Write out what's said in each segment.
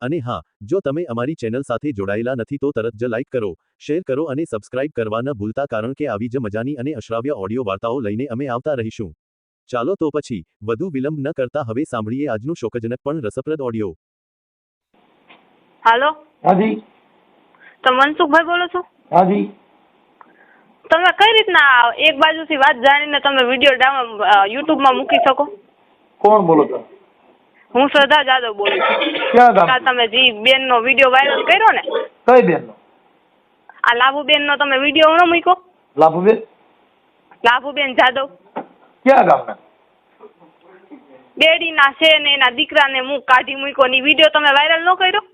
અને હા જો તમે અમારી ચેનલ સાથે જોડાયેલા નથી તો તરત જ લાઇક કરો શેર કરો અને સબસ્ક્રાઇબ કરવા ન ભૂલતા કારણ કે આવી જ મજાની અને અશ્રાવ્ય ઓડિયો વાર્તાઓ લઈને અમે આવતા રહીશું. ચાલો તો પછી વધુ વિલંબ ન કરતા હવે સાંભળીએ આજનું શોકજનક પણ રસપ્રદ ઓડિયો. હાલો? હાજી. તમે મનસુખભાઈ બોલો છો? હાજી. તમે કઈ રીતના એક બાજુથી વાત જાણીને તમે વીડિયો ડાઉન યુટ્યુબમાં મૂકી શકો? કોણ બોલો છો? હું શ્રદ્ધા જાદવ બોલું છું. ક્યાં ગામ? તમે જી બેનનો વીડિયો વાયરલ કર્યો ને? કઈ બેન આ લાભુબેનનો તમે વીડિયો ન મૂક્યો? લાભુબેન? લાભુબેન જાદવ. ક્યાં ગામના? બેડીના છે ને એના દીકરાને હું કાઢી મૂક્યો ની વીડિયો તમે વાયરલ ન કર્યો?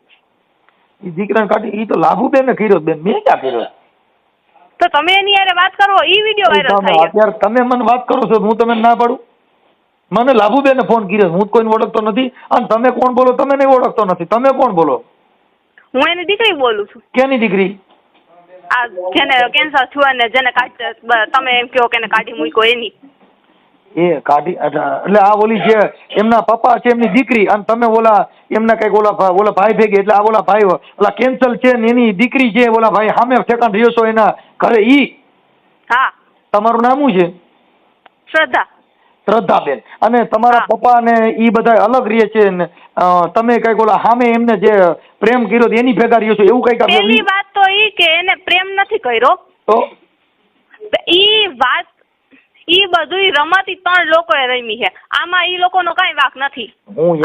એ દીકરાને કાઢી એ તો લાભુબેન ને કર્યો બેન. મેં ક્યાં કર્યો? તો તમે એની યારે વાત કરો એ વીડિયો વાયરલ થાય અત્યારે તમે મને વાત કરો છો હું તમને ના પાડું? મને લાભુબેને ને ફોન કર્યો હું કોઈને ઓળખતો નથી. અને તમે કોણ બોલો? તમે નહીં ઓળખતો નથી. તમે કોણ બોલો? હું એની દીકરી બોલું છું. કેની દીકરી? આ જેને કેન્સર થયું અને જેને કાઢ તમે એમ કહો કે એને કાઢી મૂક્યો એની. એ કાઢી એટલે આ ઓલી જે એમના પપ્પા છે એમની દીકરી અને તમે ઓલા એમના કંઈક ઓલા ઓલા ભાઈ ભેગી એટલે આ ઓલા ભાઈ ઓલા કેન્સલ છે ને એની દીકરી છે ઓલા ભાઈ સામે ઠેકાણ રહ્યો છો એના ઘરે ઈ? હા. તમારું નામ શું છે? શ્રદ્ધા. શ્રદ્ધાબેન. અને તમારા પપ્પા ને ઈ બધા અલગ રહે છે ને તમે કંઈક ઓલા સામે એમને જે પ્રેમ કર્યો એની ભેગા રહ્યો છો એવું કંઈક એની વાત તો ઈ કે એને પ્રેમ નથી કર્યો. તો? ઈ વાત ઈ બધું રમતી ત્રણ લોકોએ રમી છે. આમાં ઈ લોકોનો કઈ વાંક નથી.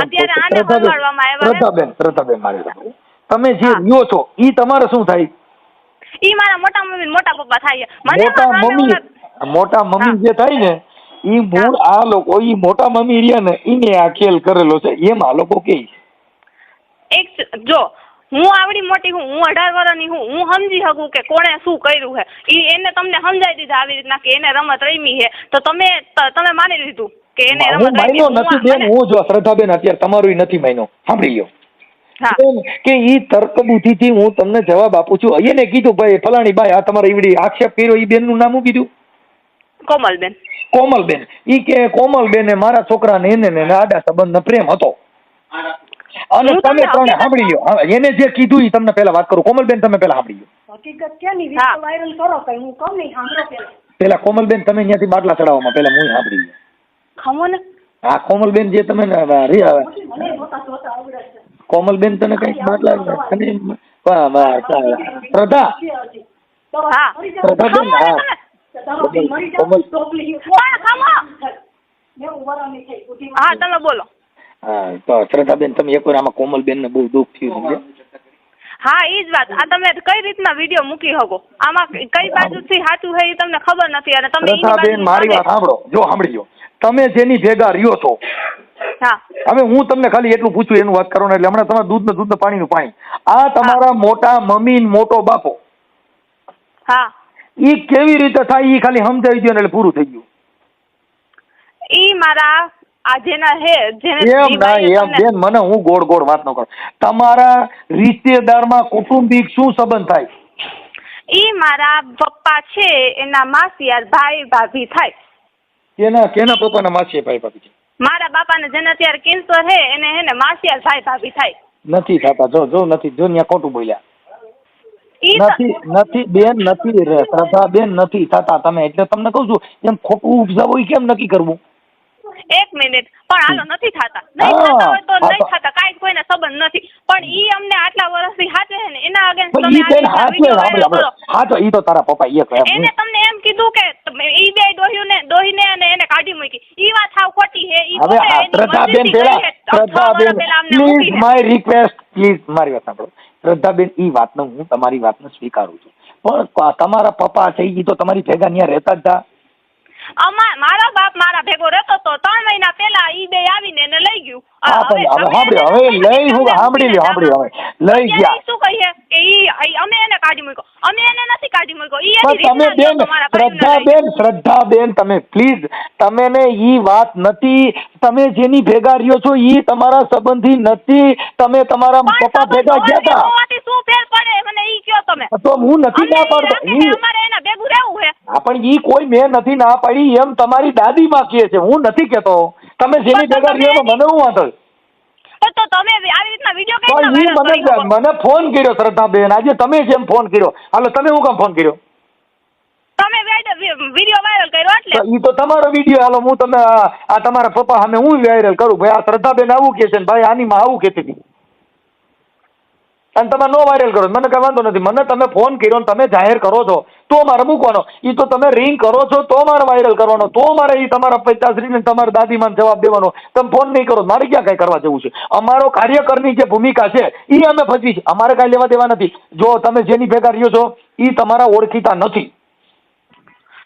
અત્યારે આને શ્રદ્ધાબેન, આવ્યા શ્રદ્ધાબેન શ્રદ્ધાબેન મારી તમે જે લ્યો છો ઈ તમારે શું થાય? ઈ મારા મોટા મમ્મી મોટા પપ્પા થાય મને મોટા મમ્મી મોટા મમ્મી જે થાય ને ઈ મૂળ આ લોકો ઈ મોટા મમ્મી રહ્યા ને ઈને આ ખેલ કરેલો છે. એમ આ લોકો કે એક જો હું આવડી મોટી હું હું અઢાર વર્ષની હું હું સમજી શકું કે કોણે શું કર્યું છે. ઈ એને તમને સમજાવી દીધા આવી રીતના કે એને રમત રમી છે. તો તમે તમે માની લીધું કે એને હું રમત રમી હું નથી બેન હું જો શ્રદ્ધાબેન અત્યારે તમારું નથી માન્યો. સાંભળી લ્યો. કે ઈ તર્ક બુદ્ધિથી હું તમને જવાબ આપું છું. એને કીધું ભાઈ ફલાણી બાઈ આ તમારે ઈવડી આક્ષેપ કર્યો ઈ બેનનું નામ શું કીધું? કોમલબેન કોમલબેન ઈ કે કોમલબેને મારા છોકરાને એને ને આડા સંબંધનો પ્રેમ હતો. અને તમે ત્રણે સાંભળી લ્યો. એને જે કીધું એ તમને પહેલા વાત કરું. કોમલબેન તમે પહેલા સાંભળી લ્યો. હકીકત ક્યાંની હા. વાયરલ કરો કઈ. હું કહું નહીં સાંભળો પેલા પેલા કોમલબેન તમે ત્યાંથી બાટલા ચડાવવામાં પેલા હું સાંભળી લ્યો. ખમો ને. હા કોમલબેન જે તમે કોમલબેન તને કંઈક બાટલા તને વા, શ્રદ્ધા. શ્રદ્ધાબેન હા. પણ હા તમે બોલો. હા તો શ્રદ્ધાબેન તમે એકવાર આમાં કોમલબેન ને બહુ દુઃખ થયું સમજે હા ઈ જ વાત. આ તમે કઈ રીતના વીડિયો મૂકી શકો? આમાં કઈ બાજુથી સાચું છે એ તમને ખબર નથી અને તમે મારી વાત સાંભળો. જો સાંભળી લો તમે જેની ભેગા રહ્યો છો હા. હવે હું તમને ખાલી એટલું પૂછું એનું વાત કરો ને એટલે હમણાં તમારા દૂધ ને દૂધ ને પાણીનું પાણી. આ તમારા મોટા મમ્મી મોટો બાપો. હા. ઈ કેવી રીતે થાય એ ખાલી સમજાવી દો એટલે પૂરું થઈ ગયું. ઈ મારા આ જેના હે જેને એમ ના એમ બેન મને હું ગોળ ગોળ વાત ન કરું. તમારા રિશ્તેદારમાં કુટુંબિક શું સંબંધ થાય? ઈ મારા પપ્પા છે એના માસિયાર ભાઈ ભાભી થાય. કેના કેના પપ્પાના માસી ભાઈ ભાભી છે? મારા બાપાને જેને અત્યારે કેન્સર હે એને હે ને માસિયાર ભાઈ ભાભી થાય. નથી થતા જો જો નથી જો ત્યાં ખોટું બોલ્યા. નથી નથી બેન નથી રે, શ્રદ્ધા બેન નથી થતા તમે. એટલે તમને કહું છું એમ ખોટું ઉપજાવું એ કેમ નક્કી કરવું? એક મિનિટ. પણ હાલો નથી થતા. નહીં થતા હોય તો નહીં થતા. કાંઈ કોઈને સંબંધ નથી. પણ ઈ અમને આટલા વર્ષથી હાચે છે ને એના અગેન્સ્ટ તમે બેન હા તો ઈ તો તારા પપ્પા એક એને તમને એમ કીધું કે ઈ બે દોહ્યું ને દોહીને અને એને કાઢી મૂકી. ઈ વાત સાવ ખોટી છે. ઈ હવે શ્રદ્ધા મરજીથી પેલા શ્રદ્ધા અમને પ્લીઝ માય રિક્વેસ્ટ પ્લીઝ મારી વાત સાંભળો. શ્રદ્ધાબેન એ વાતનો હું તમારી વાતને સ્વીકારું છું. પણ તમારા પપ્પા છે ગઈ તો તમારી ભેગા ત્યાં રહેતા જ હતા અમા મારા બાપ મારા ભેગો રહેતો તો ત્રણ મહિના પહેલા ઈ બે આવીને એને લઈ ગયું. હવે સાંભળ્યો હવે લઈ હું સાંભળી લ્યો સાંભળી હવે લઈ ગયા. શું કહીએ અમે એને કાઢી મૂક્યો. અમે એને નથી કાઢી મૂક્યો. ઈ એની તમે બેન શ્રદ્ધાબેન શ્રદ્ધાબેન તમે પ્લીઝ તમે ને ઈ વાત નથી. તમે જેની ભેગા રહ્યો છો ઈ તમારા સંબંધી નથી. તમે તમારા પપ્પા ભેગા ગયા હતા શું ફેર પડે? મને ઈ કયો તમે? તો હું નથી ના પાડતો. રાખે કે ઈ અમારે એના ભેગું રહેવું છે. પણ ઈ કોઈ મેં નથી ના પાડી એમ તમારી દાદી માં કહે છે. હું નથી કેતો તમે જેની ભેગા રહ્યો મને હું વાંધો? તમે આવી રીતના વીડિયો કઈ પણ કરી મને મને ફોન કર્યો શ્રદ્ધાબેન આજે તમે જેમ ફોન કર્યો? હાલો તમે હું કામ ફોન કર્યો? તમે વીડિયો વાયરલ કર્યો એટલે. તો ઈ તો તમારો વીડિયો હાલો હું તમે આ આ તમારા પપ્પા સામે હું વાયરલ કરું? ભાઈ આ શ્રદ્ધાબેન આવું કે છે ને ભાઈ આની માં આવું કહેતી હતી. અને તમે નો વાયરલ કરો. મને કઈ વાંધો નથી. મને તમે ફોન કર્યો ને તમે જાહેર કરો છો, તો મારે મૂકવાનો. એ તો તમે રિંગ કરો છો, તો મારે વાયરલ કરવાનો. તો મારે એ તમારા પિતાશ્રીને તમારા દાદીમાને જવાબ દેવાનો. તમે ફોન નહીં કરો. મારે ક્યાં કઈ કરવા જવું છે? અમારો કાર્યકરની જે ભૂમિકા છે એ અમે ભજવી છે અમારે કાંઈ લેવા દેવા નથી. જો તમે જેની ભેગા રહ્યો છો એ તમારા ઓળખીતા નથી.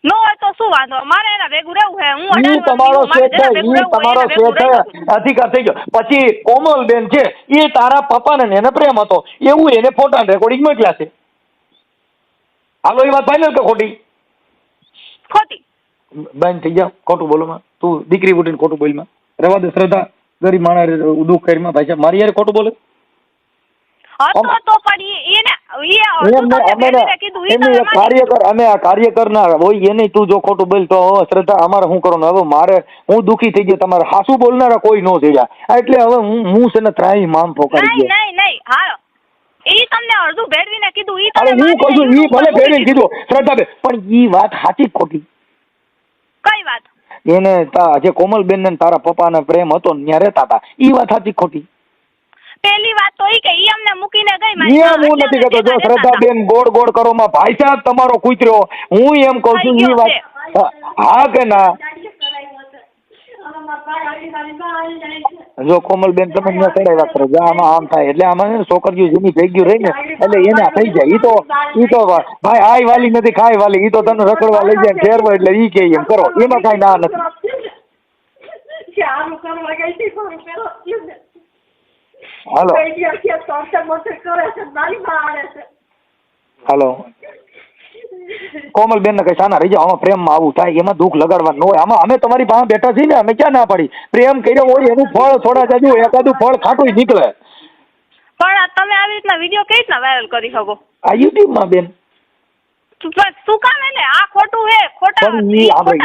નો હોય તો શું વાંધો? મારે એના ભેગું રહેવું છે. હું ઈ તમારો વર્ષની છે. ઈ રહેવું તમારો એના છે. અધિકાર થઈ ગયો. પછી કોમલબેન છે એ તારા પપ્પાને એને પ્રેમ હતો. એવું એને ફોટા રેકોર્ડિંગ મોકલ્યા છે. હાલો એ વાત ફાઇનલ કે ખોટી? ખોટી. બંધ થઈ જાવ ખોટું બોલોમાં તું દીકરી ઉઠીને ખોટું બોલમાં દે શ્રદ્ધા. ગરીબ માણસ દુઃખ કરી ભાઈ સાહેબ. મારી યાર ખોટું બોલે. હતો તો પણ ઈ- એને ઈ એમ અડધું ને- તમે અમે ને- બેબીને કીધું ઈ એમની તમે એક માની કાર્યકર અમે આ કાર્યકર ના હોય એને તું જો ખોટું બોલ તો શ્રદ્ધા અમારે શું કરવાનું? હવે મારે હું દુખી થઈ ગયો. તમારે હાસુ બોલનારા કોઈ ન થઈ જાય એટલે હવે હું હું છે ને ત્રાહી મામ ફોકારી ગયો. નહીં નહીં હા. ઈ તમને અડધું ભેળવીને કીધું ઈ તમે હું કહું છું ઈ ભલે ભેળવીને કીધું શ્રદ્ધાબેન પણ ઈ વાત સાચી ખોટી? કઈ વાત? એને જે કોમલબેન ને તારા પપ્પાને પ્રેમ હતો ત્યાં રહેતા હતા. ઈ વાત સાચી ખોટી? પેલી વાત તો ઈ કે ઈ અમને મૂકીને ગઈ મારી મારી હું નથી કહેતો. જો શ્રદ્ધા બેન. શ્રદ્ધાબેન ગોળ ગોળ કરો માં ભાઈ સાહેબ તમારો કૂતર્યો. હું એમ કહું છું ઈ વાત હા, કે ના? જો કોમલ બેન કોમલબેન તમે ચડાઈ વાત કરો. જા આમાં આમ થાય. એટલે આમાં છે ને છોકરીઓ જેની ભેગ્યું રહી ને એટલે એને થઈ જાય. ઈ તો ઈ તો ભાઈ આય વાલી નથી ખાય વાલી. ઈ તો તને રખડવા લઈ જાય ફેરવો એટલે ઈ કે એમ કરો. એમાં કાંઈ ના નથી. હાલો. માં હાલો. કોમલબેન ને કઈ સાના રહી જાઓ આમાં પ્રેમમાં આવું થાય એમાં દુઃખ લગાડવાનું ન હોય. આમાં અમે તમારી પાસે બેઠા છીએ ને અમે ક્યાં ના પડી? પ્રેમ કર્યો હોય એનું ફળ થોડા જાજુ એકાદું ફળ ખાટું નીકળે. પણ આ તમે આવી રીતના વીડિયો કઈ રીતના વાયરલ કરી શકો? આ બેન.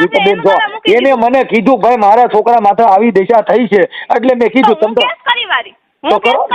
ઈ તો બેન એનું મને કીધું ભાઈ મારા છોકરા માથે આવી દિશા થઈ છે. એટલે મેં કીધું તમને તમે કરી વારી? તો કરો.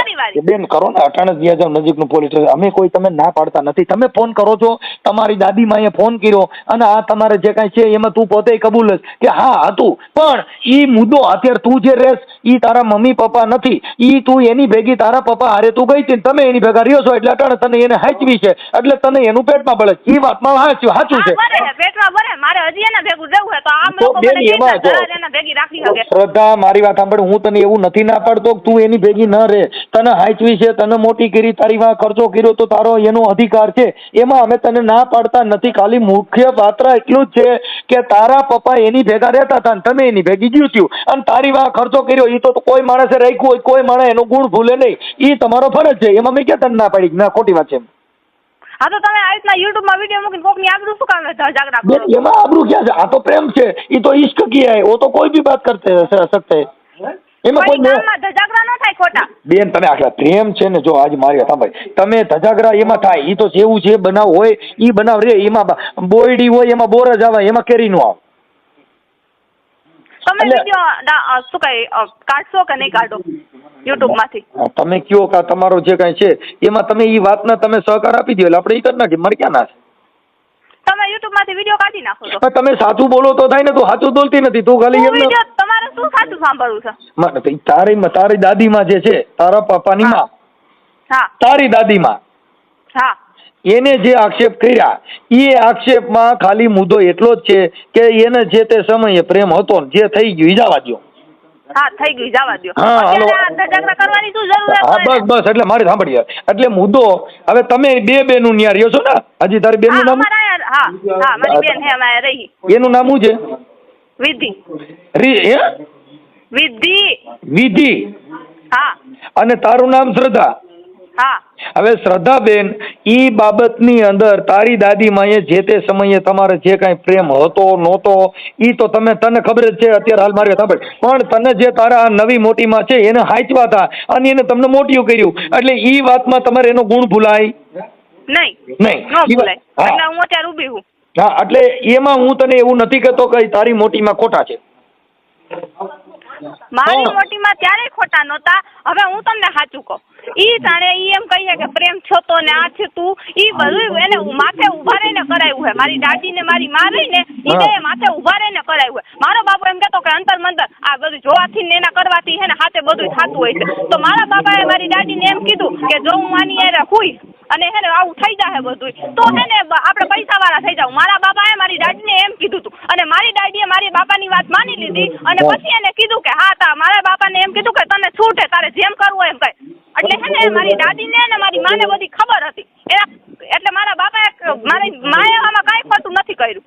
બેન કરો ને અટાણસ જાઓ નજીકનું પોલીસ સ્ટેશન. અમે કોઈ તમે ના પાડતા નથી. તમે ફોન કરો છો. તમારી દાદી માએ ફોન કર્યો અને આ તમારે જે કાંઈ છે એમાં તું પોતે કબૂલ જ કે હા હતું. પણ ઈ મુદ્દો અત્યારે તું જે રેસ ઈ તારા મમ્મી પપ્પા નથી. ઈ તું એની ભેગી તારા પપ્પા હારે તું ગઈ હતી તમે એની ભેગા રહ્યો છો એટલે અટાણે તને એને હાચવી છે. એટલે તને એનું પેટમાં બળે ઈ વાતમાં હાચું હાચું છે. પેટમાં બરે મારે હજી એના ભેગું રહેવું હે તો આમ લોકો મને કેવી એમાં રીતના જો. જહાજ એના ભેગી રાખી શકે. શ્રદ્ધા મારી વાત સાંભળ હું તને એવું નથી ના પાડતો તું એની ભેગી ન રહે. તને હાચવી છે તને મોટી કરી તારી વાં ખર્ચો કર્યો તો તારો એનો અધિકાર છે. એમાં અમે તને ના પાડતા નથી. ખાલી મુખ્ય પાત્ર એટલું જ છે કે તારા પપ્પા એની ભેગા રહેતા હતા તમે એની ભેગી ગયું થયું. અને તારી વાં ખર્ચો કર્યો એ તો કોઈ માણસે રાખ્યું હોય કોઈ માણસ એનો ગુણ ભૂલે નહીં. એ તમારો ફરજ છે. એમાં મેં ક્યાં તને ના પાડી? ના ખોટી વાત છે હા તો તમે આવી રીતના યુટ્યુબમાં વીડિયો મૂકીને કોકની આબરૂ શું કામ જાગરા એમાં આબરૂ ક્યાં છે? આ તો પ્રેમ છે. એ તો ઇશ્ક કિયા ઓ તો કોઈ ભી બાત કરતે સકતે એમાં કોઈ થાય ખોટા. બેન તમે આખલા પ્રેમ છે ને જો આજ મારી હતા તમે ધજાગરા એમાં થાય. એ તો જેવું જે બનાવ હોય એ બનાવ રે. એમાં બોયડી હોય એમાં બોર જ આવે એમાં કેરી નું આવે. તમે વિડિયો શું કઈ કાઢશો કે નહીં કાઢો? યુટ્યુબમાંથી તમે કયો કે તમારો જે કાંઈ છે એમાં તમે એ વાતના તમે સહકાર આપી દો એટલે આપણે એ કરી નાખીએ મારે ક્યાં ના છે તમે યુટ્યુબમાંથી વીડિયો કાઢી નાખો છો તમે સાચું બોલો તો થાય ને તું સાચું બોલતી નથી તું ખાલી એમ તમારે શું સાચું સાંભળવું છે? તારી માં- તારી દાદીમાં જે છે તારા પપ્પાની. માં. હા. તારી દાદીમાં. હા. એને જે આક્ષેપ કર્યા એ આક્ષેપમાં ખાલી મુદ્દો એટલો જ છે કે એને જે તે સમયે પ્રેમ હતો જે થઈ ગયું જવા હા થઈ ગયું હા, બસ બસ એટલે મારે સાંભળીએ. એટલે મુદ્દો હવે તમે બે બેનું ન્યા રહ્યો છો ને? હજી તારી બેનનું નું નામ? એનું નામ શું છે? વિધિ વિધિ વિધિ. હા. અને તારું નામ શ્રદ્ધા? હા. હવે શ્રદ્ધાબેન એ બાબતની અંદર તારી દાદી માએ જે તે સમયે તમારે જે કાંઈ પ્રેમ હતો નહોતો એ તો તમે તને ખબર જ છે અત્યારે હાલ મારે સાંભળ. પણ તને જે તારા આ નવી મોટીમાં છે એને હાચવા હતા અને એને તમને મોટિયું કર્યું. એટલે એ વાતમાં તમારે એનો ગુણ ભૂલાય? નહીં. નહીં. હા. એટલે હું અત્યારે ઊભી હું હા એટલે એમાં હું તને એવું નથી કહેતો કે તારી મોટીમાં ખોટા છે. મારી મોટીમાં ત્યારે ખોટા નહોતા. હવે હું તમને સાચું કહું. ઈ તાણે ઈ એમ કહીએ કે પ્રેમ છો તો ને આ છે તું. ઈ બધું એને માથે ઊભા રહીને કરાયું હે. મારી દાદી ને મારી માં રહી ને ઈ બે માથે ઊભા રહીને કરાયું હે. મારો બાપુ એમ કહેતો કે અંતર મંતર આ બધું જોવાથી ને એના કરવાથી હે ને હાથે બધું થતું હોય છે. તો મારા બાપાએ મારી દાદીને એમ કીધું કે જો હું આની યારે હુઈ અને હે ને આવું થઈ જાય બધું તો હે ને આપણે પૈસા વાળા થઈ જાવ મારા બાપાએ મારી દાદીને એમ કીધું હતું અને મારી દાદીએ મારી બાપાની વાત માની લીધી અને પછી એને કીધું કે હા તા મારા બાપાને એમ કીધું કે તને છૂટ તારે જેમ કરવું એમ કર. એટલે હે ને મારી દાદીને ને મારી માને બધી ખબર હતી. એટલે મારા બાપાએ મારી માએ આમાં કાંઈ ખોટું નથી કર્યું.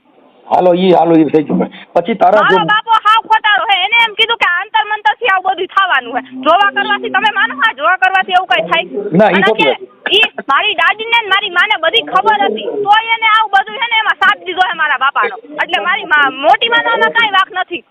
હાલો ઈ હાલો ઈ થઈ ગયું. પછી તારા જો બાપો હાવ ખોટારો હે. એને એમ કીધું કે આંતર મંતરથી આવું બધું થવાનું હે. જોવા કરવાથી તમે માનો? હા જોવા કરવાથી એવું કઈ થાય? ના, ઈ અને ઈ મારી દાદી ને મારી માને બધી ખબર હતી. તોય એને આવું બધું હે ને એમાં સાથ દીધો હે મારા બાપાનો. એટલે મારી મા મોટી માનો આમાં કાઈ વાક નથી.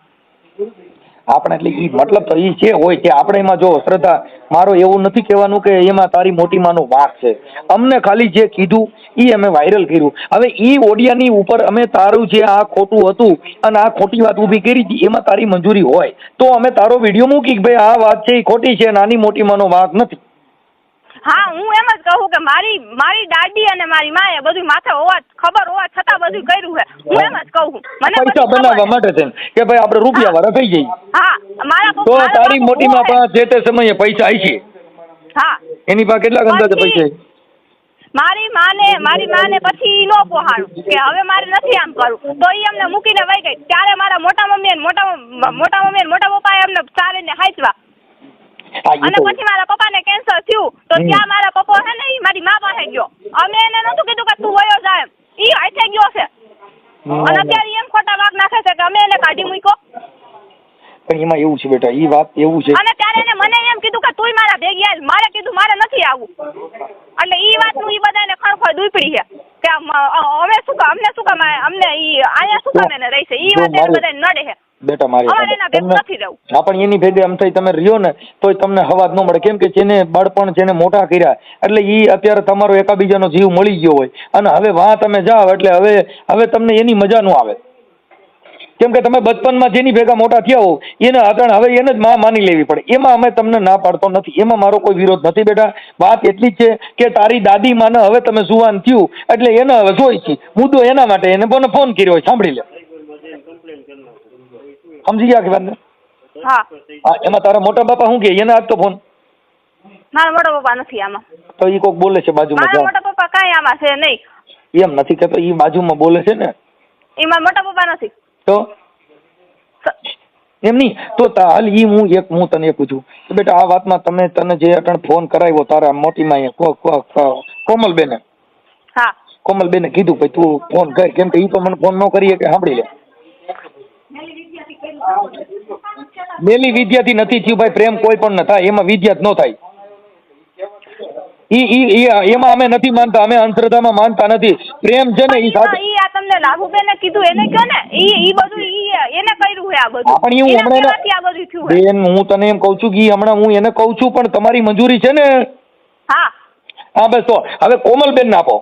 આપણે એટલે એ મતલબ તો એ છે હોય કે આપણે એમાં જો શ્રદ્ધા, મારો એવું નથી કહેવાનું કે એમાં તારી મોટી માનો વાંક છે. અમને ખાલી જે કીધું એ અમે વાયરલ કર્યું. હવે એ ઓડિયાની ઉપર અમે તારું જે આ ખોટું હતું અને આ ખોટી વાત ઊભી કરી હતી, એમાં તારી મંજૂરી હોય. તો અમે તારો વીડિયો મૂકી કે ભાઈ આ વાત છે એ ખોટી છે, નાની મોટી માનો વાંક નથી. હા હું એમ જ કહું કે મારી મારી દાદી અને મારી માએ બધું માથે હોવા ખબર હોવા છતાં બધું કર્યું છે. હું એમ જ કહું. મને પૈસા બનાવવા માટે છે કે ભાઈ આપણે રૂપિયા વાળા થઈ જઈએ હા મારા તો તારી મોટીમાં પણ જે તે સમયે પૈસા આવી છે. હા. એની પાસે કેટલા અંદાજે પૈસા? મારી માને મારી માને પછી નો પોહાણું કે હવે મારે નથી આમ કરવું. તો એ અમને મૂકીને વહી ગઈ. ત્યારે મારા મોટા મમ્મી મોટા મોટા મમ્મી મોટા પપ્પાએ અમને ચાલીને હાંચવા. અને પછી મારા પપ્પાને કેન્સર થયું તો ત્યાં મારા પપ્પા છે ને મારી મા પાસે ગયો. અમે એને નતું કીધું કે તું વયો જાય એ હાથે ગયો છે. અને અત્યારે એમ ખોટા વાગ નાખે છે કે અમે એને કાઢી મૂક્યો. પણ એમાં એવું છે બેટા ઈ વાત એવું છે. અને ત્યારે એને મને એમ કીધું કે તું મારા ભેગી આવ મારે કીધું મારે નથી આવવું એટલે ઈ વાતનું ઈ બધાને ખણખોળ દુપડી છે. કે અમે શું કામ અમને શું કામ અમને ઈ આયા શું કામ એને રહેશે ઈ વાત બધાને નડે. મારી. હા પણ એની ભેગે આમ થઈ તમે રહ્યો ને તો તમને હવાજ ન મળે. કેમ કે જેને બાળપણ જેને મોટા કર્યા એટલે એ અત્યારે તમારો એકાબીજાનો જીવ મળી ગયો હોય. અને હવે વાં તમે જાઓ એટલે હવે હવે તમને એની મજા ન આવે. કેમ કે તમે બચપનમાં જેની ભેગા મોટા થયા હો એને અતણ હવે એને જ માં માની લેવી પડે. એમાં અમે તમને ના પાડતો નથી. એમાં મારો કોઈ વિરોધ નથી બેટા. વાત એટલી જ છે કે તારી દાદી માને હવે તમે જુવાન થયું એટલે એને હવે જોઈ છે. મુદ્દો એના માટે. એને ફોન કર્યો હોય સાંભળી લે. સમજી ગયા કે વાત ને હા હા એમાં તારા મોટા બાપા શું કે એને આપતો ફોન મારા મોટા પપ્પા નથી આમાં તો ઈ કોક બોલે છે બાજુમાં મારા જા. મોટા પપ્પા કાંઈ આમાં છે નહીં. એમ નથી કહેતો ઈ બાજુમાં બોલે છે ને. ઈ મારા મોટા પપ્પા નથી. તો? એમ નહીં તો તા- હાલ ઈ હું એક હું તને એક પૂછું. કે બેટા આ વાતમાં તમે તને જે અટણ ફોન કરાવ્યો તારા મોટી માએ કો- કો- કો- કોમલબેને? હા. કોમલબેને કીધું ભાઈ તું ફોન કર. કેમ કે ઈ તો મને ફોન ન કરીએ કે સાંભળી લે. મેલી વિદ્યાથી નથી થયું ભાઈ પ્રેમ કોઈ પણ ન થાય એમાં વિદ્યા જ ન થાય. ઈ ઈ એમાં અમે નથી માનતા અમે અંધશ્રદ્ધામાં માનતા નથી. પ્રેમ છે ને ઈ સાથે ઈ આ તમને લાભુબેને કીધું એને કહો ને? ઈ ઈ બધું ઈ એને કર્યું છે આ બધું. પણ હું હમણાં આ બધું થયું બેન હું તને એમ કહું છું કે હમણાં હું એને કહું છું પણ તમારી મંજૂરી છે ને? હા. હા બસ તો. હવે કોમલબેન ને આપો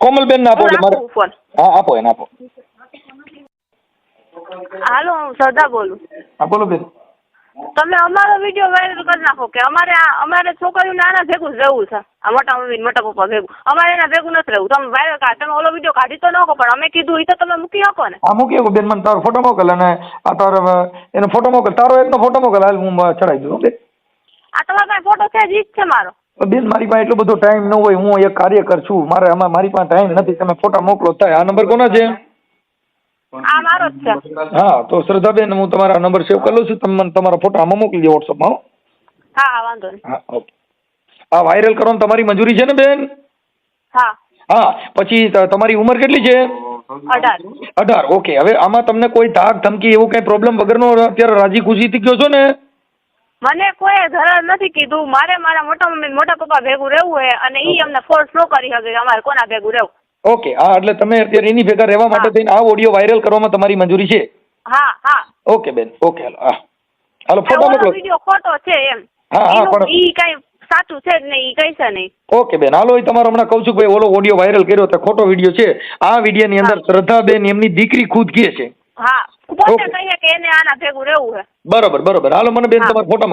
કોમલબેન ને આપો મારે હા આપો એને આપો. હાલો હું શ્રદ્ધા બોલું. હા બોલો બેન. તમે અમારો વીડિયો વાયરલ કરી નાખો કે અમારે આ અમારે છોકરીઓને આના ભેગું જ રહેવું છે. આ મોટા મમ્મી મોટા પપ્પા ભેગું. અમારે એના ભેગું નથી રહેવું. તમે વાયરલ કાઢ તમે ઓલો વીડિયો કાઢી તો નાખો પણ અમે કીધું એ તો તમે મૂકી શકો ને. હા મૂકી આપો બેન મને તારો ફોટો મોકલ અને આ તારો એનો ફોટો મોકલ. તારો એકનો ફોટો મોકલ. હાલ હું ચડાવી દઉં બેન. આ તમારા પાસે ફોટો છે જ ઈ જ છે મારો. બેન મારી પાસે એટલો બધો ટાઈમ ન હોય. હું એક કાર્યકર છું. મારે મારી પાસે ટાઈમ નથી. તમે ફોટા મોકલો થાય આ નંબર કોનો છે? આ મારો જ છે. હા તો શ્રદ્ધાબેન હું તમારા નંબર સેવ કરી લઉં છું. તમે મને તમારા ફોટો આમાં મોકલી દો વોટ્સઅપમાં હા. હા વાંધો નહીં. હા ઓકે. આ વાયરલ કરવાની તમારી મંજૂરી છે ને બેન? હા. હા પછી તમારી ઉંમર કેટલી છે? અઢાર. અઢાર ઓકે. હવે આમાં તમને કોઈ ધાક ધમકી એવું કઈ પ્રોબ્લેમ વગરનો અત્યારે રાજી ખુશીથી ગયો છો ને? મને કોઈ ધરાર નથી કીધું. મારે મારા મોટા મમ્મી મોટા પપ્પા ભેગું રહેવું છે અને ઈ અમને ફોર્સ ન કરી શકે અમારે કોના ભેગું રહેવું. ઓકે હા એટલે તમે અત્યારે એની ભેગા રહેવા માટે થઈને આ ઓડિયો વાયરલ કરવામાં તમારી મંજૂરી છે? હા હા. ઓકે બેન. Okay hello. હા. હાલો ફોટો મોકલો વિડિયો ખોટો છે એમ. હા, હા, પણ- ઈ કઈ સાચું છે ને ઈ કઈ છે નહીં. ઓકે બેન. હાલો એ તમારો હમણાં કહું છું ભાઈ ઓલો ઓડિયો વાયરલ કર્યો તો ખોટો વીડિયો છે. આ વિડિયો ની અંદર શ્રદ્ધા બેન એમની દીકરી ખુદ કહે છે. હા. પોતે કહે કે એને આના ભેગું રહેવું છે. બરોબર બરોબર. હાલો મને બેન તમારો ફોટા.